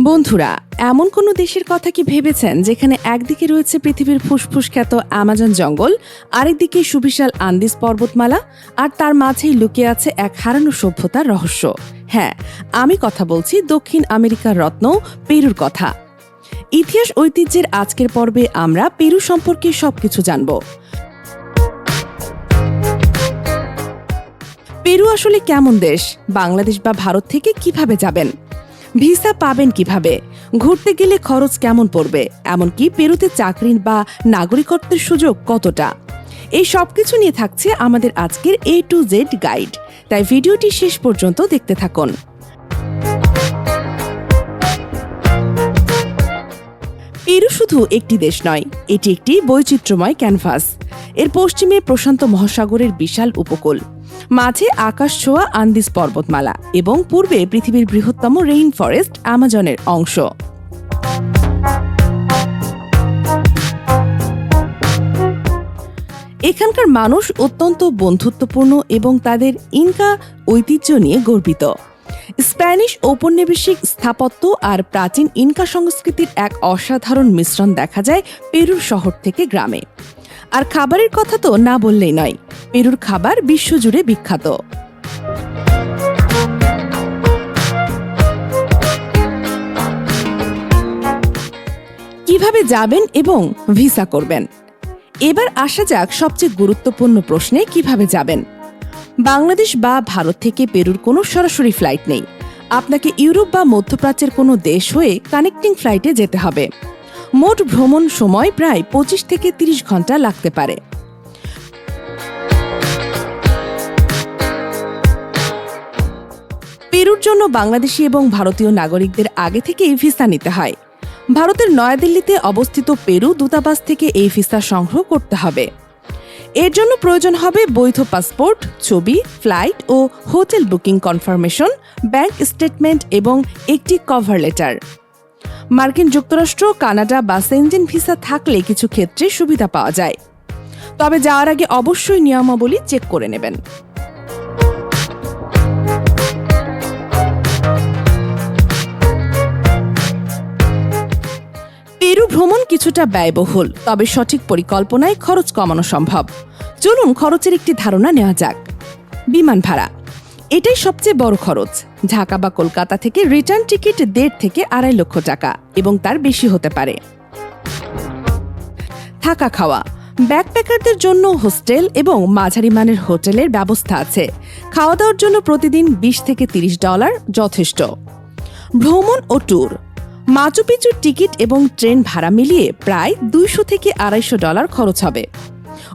বন্ধুরা, এমন কোনো দেশের কথা কি ভেবেছেন যেখানে একদিকে রয়েছে পৃথিবীর ফুসফুস খ্যাত আমাজন জঙ্গল, আরেকদিকে সুবিশাল আন্দিস পর্বতমালা, আর তার মাঝেই লুকিয়ে আছে এক হারানো সভ্যতার রহস্য? হ্যাঁ আমি কথা বলছি দক্ষিণ আমেরিকার রত্ন পেরুর কথা। ইতিহাস ঐতিহ্যের আজকের পর্বে আমরা পেরু সম্পর্কে সবকিছু জানব। পেরু আসলে কেমন দেশ? বাংলাদেশ বা ভারত থেকে কীভাবে যাবেন? ভিসা পাবেন কীভাবে? ঘুরতে গেলে খরচ কেমন পড়বে? এমনকি পেরুতে চাকরি বা নাগরিকত্বের সুযোগ কতটা? এই সব কিছু নিয়ে থাকছে আমাদের আজকের এ টু জেড গাইড তাই ভিডিওটি শেষ পর্যন্ত দেখতে থাকুন। পেরু শুধু একটি দেশ নয়, এটি একটি বৈচিত্র্যময় ক্যানভাস। এর পশ্চিমে প্রশান্ত মহাসাগরের বিশাল উপকূল। মাঝে আকাশ ছোঁয়া আন্দিস পর্বতমালা এবং পূর্বে পৃথিবীর বৃহত্তম রেইন ফরেস্ট আমাজনের অংশ। এখানকার মানুষ অত্যন্ত বন্ধুত্বপূর্ণ এবং তাদের ইনকা ঐতিহ্য নিয়ে গর্বিত। স্প্যানিশ ঔপনিবেশিক স্থাপত্য আর প্রাচীন ইনকা সংস্কৃতির এক অসাধারণ মিশ্রণ দেখা যায় পেরুর শহর থেকে গ্রামে। আর খাবারের কথা তো না বললেই নয়। পেরুর খাবার বিশ্বজুড়ে বিখ্যাত। কীভাবে যাবেন এবং ভিসা করবেন? এবার আসা যাক সবচেয়ে গুরুত্বপূর্ণ প্রশ্নে কীভাবে যাবেন। বাংলাদেশ বা ভারত থেকে পেরুর কোনো সরাসরি ফ্লাইট নেই। আপনাকে ইউরোপ বা মধ্যপ্রাচ্যের কোনো দেশ হয়ে কানেক্টিং ফ্লাইটে যেতে হবে। মোট ভ্রমণ সময় প্রায় পঁচিশ থেকে ৩০ ঘণ্টা লাগতে পারে। পেরুর জন্য বাংলাদেশি এবং ভারতীয় নাগরিকদের আগে থেকেই ভিসা নিতে হয়। ভারতের নয়াদিল্লিতে অবস্থিত পেরু দূতাবাস থেকে এই ভিসা সংগ্রহ করতে হবে। এর জন্য প্রয়োজন হবে বৈধ পাসপোর্ট, ছবি, ফ্লাইট ও hotel booking confirmation, bank statement এবং একটি কভার লেটার। মার্কিন যুক্তরাষ্ট্র, কানাডা বা সেনজেন ভিসা থাকলে কিছু ক্ষেত্রে সুবিধা পাওয়া যায়। তবে যাওয়ার আগে অবশ্যই নিয়মাবলী চেক করে নেবেন। পেরু ভ্রমণ কিছুটা ব্যয়বহুল, তবে সঠিক পরিকল্পনায় খরচ কমানো সম্ভব। চলুন খরচের একটি ধারণা নেওয়া যাক। বিমান ভাড়া। এটাই সবচেয়ে বড় খরচ। ঢাকা বা কলকাতা থেকে রিটার্ন টিকিট দেড় থেকে আড়াই লক্ষ টাকা এবং তার বেশি হতে পারে। থাকা খাওয়া। ব্যাকপ্যাকারদের জন্য হোস্টেল এবং মাঝারি মানের হোটেলের ব্যবস্থা আছে। খাওয়া দাওয়ার জন্য প্রতিদিন বিশ থেকে তিরিশ ডলার যথেষ্ট। ভ্রমণ ও ট্যুর। মাচু পিচুর টিকিট এবং ট্রেন ভাড়া মিলিয়ে প্রায় দুইশো থেকে আড়াইশো ডলার খরচ হবে।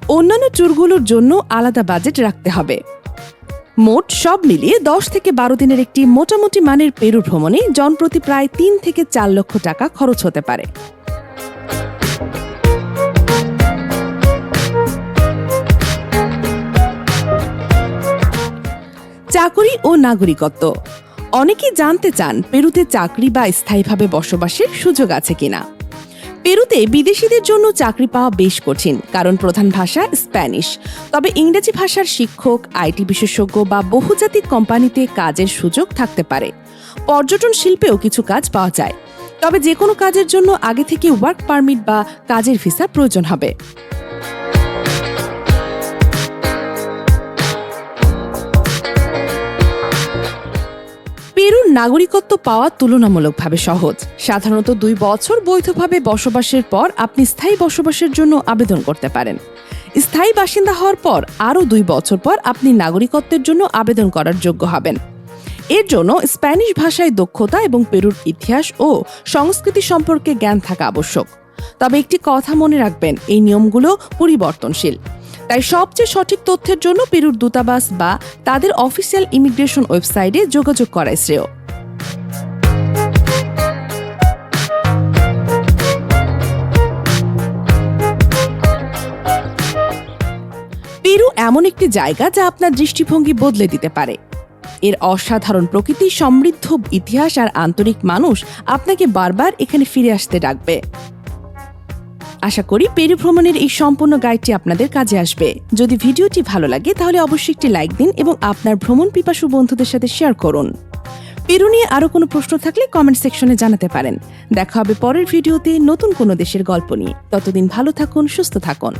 অন্যান্য ট্যুরগুলোর জন্য আলাদা বাজেট রাখতে হবে। মোট সব মিলিয়ে দশ থেকে বারো দিনের একটি মোটামুটি মানের পেরু ভ্রমণে জনপ্রতি প্রায় তিন থেকে চার লক্ষ টাকা খরচ হতে পারে। চাকরি ও নাগরিকত্ব। অনেকেই জানতে চান পেরুতে চাকরি বা স্থায়ীভাবে বসবাসের সুযোগ আছে কিনা। পেরুতে বিদেশিদের জন্য চাকরি পাওয়া বেশ কঠিন, কারণ প্রধান ভাষা স্প্যানিশ। তবে ইংরেজি ভাষার শিক্ষক, আইটি বিশেষজ্ঞ বা বহুজাতিক কোম্পানিতে কাজের সুযোগ থাকতে পারে। পর্যটন শিল্পেও কিছু কাজ পাওয়া যায়। তবে যে কোনো কাজের জন্য আগে থেকে ওয়ার্ক পারমিট বা কাজের ভিসা প্রয়োজন হবে। নাগরিকত্ব পাওয়া তুলনামূলকভাবে সহজ। সাধারণত দুই বছর বৈধভাবে বসবাসের পর আপনি স্থায়ী বসবাসের জন্য আবেদন করতে পারেন। স্থায়ী বাসিন্দা হওয়ার পর আরও দুই বছর পর আপনি নাগরিকত্বের জন্য আবেদন করার যোগ্য হবেন। এর জন্য স্প্যানিশ ভাষায় দক্ষতা এবং পেরুর ইতিহাস ও সংস্কৃতি সম্পর্কে জ্ঞান থাকা আবশ্যক। তবে একটি কথা মনে রাখবেন, এই নিয়মগুলো পরিবর্তনশীল। তাই সবচেয়ে সঠিক তথ্যের জন্য পেরুর দূতাবাস বা তাদের অফিসিয়াল ইমিগ্রেশন ওয়েবসাইটে যোগাযোগ করাই শ্রেয়। এমন একটি জায়গা যা আপনার দৃষ্টিভঙ্গি বদলে দিতে পারে। এর অসাধারণ প্রকৃতি, সমৃদ্ধ ইতিহাস আর আন্তরিক মানুষ আপনাকে বারবার এখানে ফিরে আসতে ডাকবে। আশা করি পেরু ভ্রমণের এই সম্পূর্ণ গাইডটি আপনাদের কাজে আসবে। যদি ভিডিওটি ভালো লাগে, তাহলে অবশ্যই একটি লাইক দিন এবং আপনার ভ্রমণ পিপাসু বন্ধুদের সাথে শেয়ার করুন। পেরু নিয়ে আরও কোনো প্রশ্ন থাকলে কমেন্ট সেকশনে জানাতে পারেন। দেখা হবে পরের ভিডিওতে নতুন কোনো দেশের গল্প নিয়ে। ততদিন ভালো থাকুন, সুস্থ থাকুন।